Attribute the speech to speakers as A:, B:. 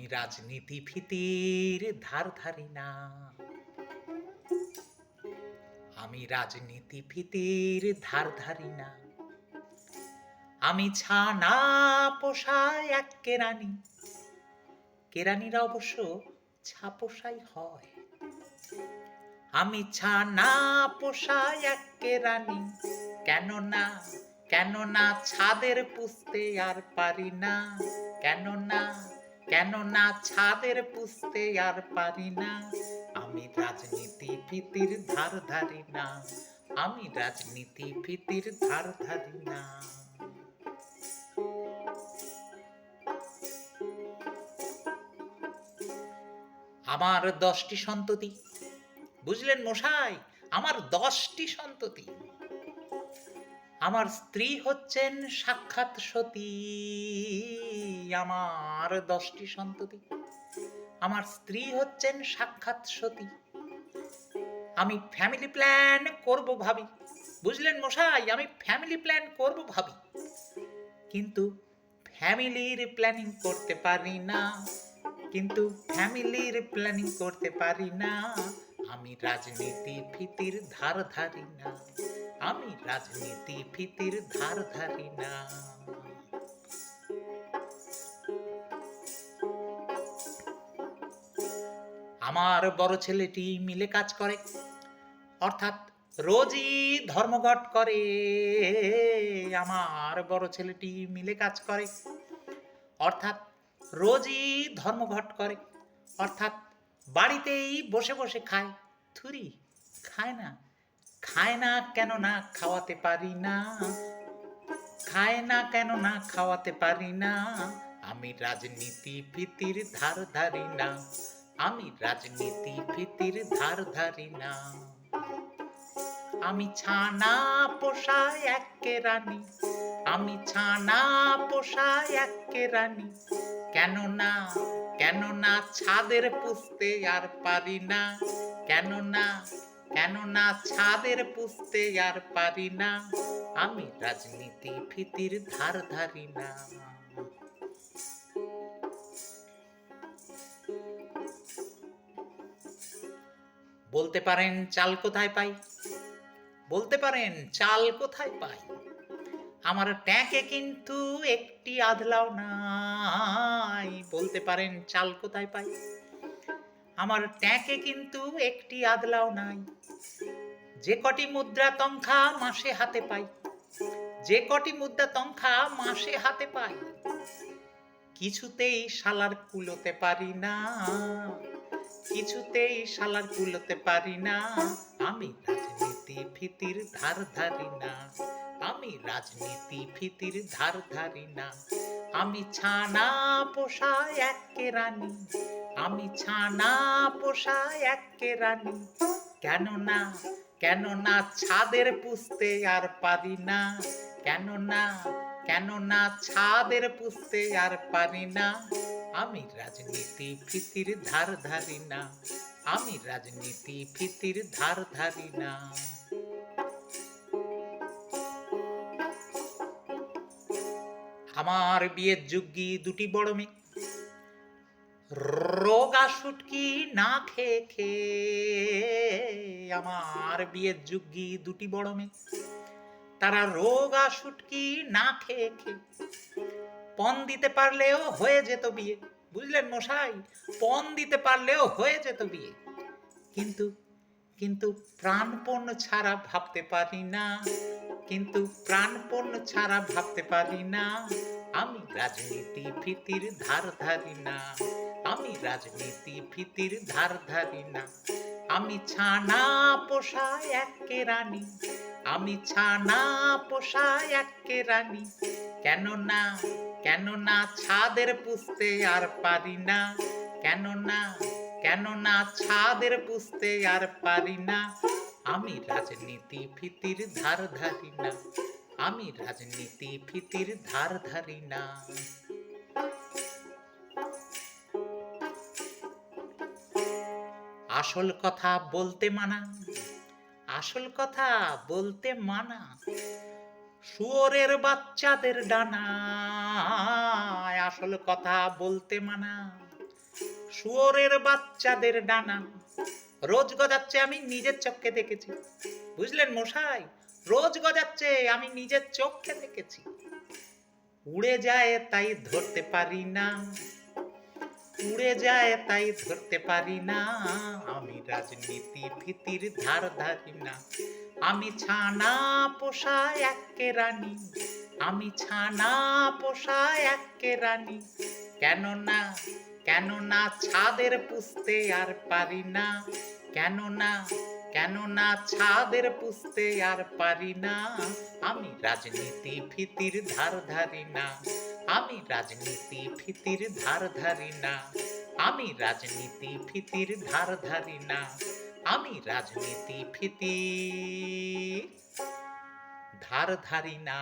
A: আমি রাজনীতি ফিতির ধার ধারি না। আমি রাজনীতি ফিতির ধার ধারি না। আমি ছানা পোষায় এক কেরানি কেরানিরা অবশ্য ছাপোষাই হয়। আমি ছানা পোষায় এক কেরানি কেন না কেন না ছাদের পুষতে আর পারি না। কেন না কেন না ছাদের পুষতে আর পারি না। আমি রাজনীতি ফিতির ধার ধারি না। আমি রাজনীতি ফিতির ধার ধারি না। আমার দশটি সন্ততি। বুঝলেন মশাই? আমার দশটি সন্ততি। আমার স্ত্রী হচ্ছেন সাক্ষাৎ সতী, আমার দশটি সন্ততি। আমার স্ত্রী হচ্ছেন সাক্ষাৎ সতী। আমি ফ্যামিলি প্ল্যান করব ভাবি। বুঝলেন মশাই, আমি ফ্যামিলি প্ল্যান করব ভাবি। কিন্তু ফ্যামিলির প্ল্যানিং করতে পারি না। কিন্তু ফ্যামিলির প্ল্যানিং করতে পারি না। আমি রাজনীতি ভীতির ধার ধারি না। আমি রাজনীতি ফিতির ধার ধারি না। আমার বড় ছেলেটি মিলে কাজ করে, অর্থাৎ রোজই ধর্মঘট করে। আমার বড় ছেলেটি মিলে কাজ করে, অর্থাৎ রোজই ধর্মঘট করে, অর্থাৎ বাড়িতেই বসে বসে খায়, থুরি খায় না। খায় না কেন না খাওয়াতে পারি না। খায় না কেন না খাওয়াতে পারি না। আমি রাজনীতি ফিতির ধার ধারি না। আমি রাজনীতি ফিতির ধার ধারি না। আমি ছানা পোষায় এক রানী। আমি ছানা পোষায় এক রানী। কেন না কেন না ছাদের পুষতে আর পারি না। কেন না কেন না ছাদের পুষতে আর পারি না। আমি রাজনীতি ফিতির ধার ধারি না। বলতে পারেন চাল কোথায় পাই? বলতে পারেন চাল কোথায় পাই? আমার ট্যাঁকে কিন্তু একটি আধলাও নাই। বলতে পারেন চাল কোথায় পাই? আমার ট্যাঁকে কিন্তু একটি আধলাও নাই। যে কটি মুদ্রা তংখা মাসে হাতে পাই, যে কটি মুদ্রা তংখা মাসে হাতে পাই, কিছুতেই শালার কুলোতে পারি না, কিছুতেই শালার কুলোতে পারি না, আমি রাজনীতি ফিতির ধার ধারি না, আমি রাজনীতি ফিতির ধার ধারি না, আমি ছানা পোষা এক রানী, আমি ছানা পোষা এক রানী কেন না? কেন না ছাদের পুষতে আর পারি না। কেন না কেন না ছাদের পুষতে আর পারি না। আমি রাজনীতি ফিতির ধার ধারি না। আমি রাজনীতি ফিতির ধার ধারি না। আমার বিয়ের যুগী দুটি বড় মেয়ে? রোগা সুটকি না খেয়ে খেয়ে আমার বিয়ের যুগী দুটি বড় মেয়ে। তারা রোগা সুটকি না খেয়ে খেয়ে পণ দিতে পারলেও হয়ে যেত বিয়ে। বুঝলেন মশাই? পণ দিতে পারলেও হয়ে যেত বিয়ে। কিন্তু কিন্তু প্রাণপণ ছাড়া ভাবতে পারি না। কিন্তু প্রাণপণ ছাড়া ভাবতে পারি না। আমি রাজনীতি ফিতির ধার ধারি না। আমি রাজনীতি ফিতির ধার ধারি না। আমি ছানা পোষা এক রানী। আমি ছানা পোষা এক রানী। কেন না কেন না ছাদের পুষতে আর পারি না। কেন না কেন না ছাদের পুষতে আর পারি না। আমি রাজনীতি ফিতির ধার ধারি না। আমি রাজনীতি ফিতির ধার ধারি না। আসল কথা বলতে মানা, আসল কথা বলতে মানা, শুয়োরের বাচ্চাদের ডানা। আসল কথা বলতে মানা, শুয়োরের বাচ্চাদের ডানা। রোজ গজাচ্ছে আমি নিজের চোখে দেখেছি। বুঝলেন মশাই? রোজ গজাচ্ছে, আমি নিজের চোখে দেখেছি। উড়ে যায় তাই ধরতে পারি না। উড়ে যায় তাই ধরতে পারি না। আমি রাজনীতি ভীতির ধার ধারি না। আমি ছানা পোষা একে রানী। আমি ছানা পোষা একে রানী। কেন না কেন না ছাদের পুষতে আর পারি না। কেন না কেন না ছাদের পুষতে আর পারি না। আমি রাজনীতি ফিতির ধার ধারি না। আমি রাজনীতি ফিতির ধার ধারি না। আমি রাজনীতি ফিতির ধার ধারি না। আমি রাজনীতি ভীতি ধার ধারি না।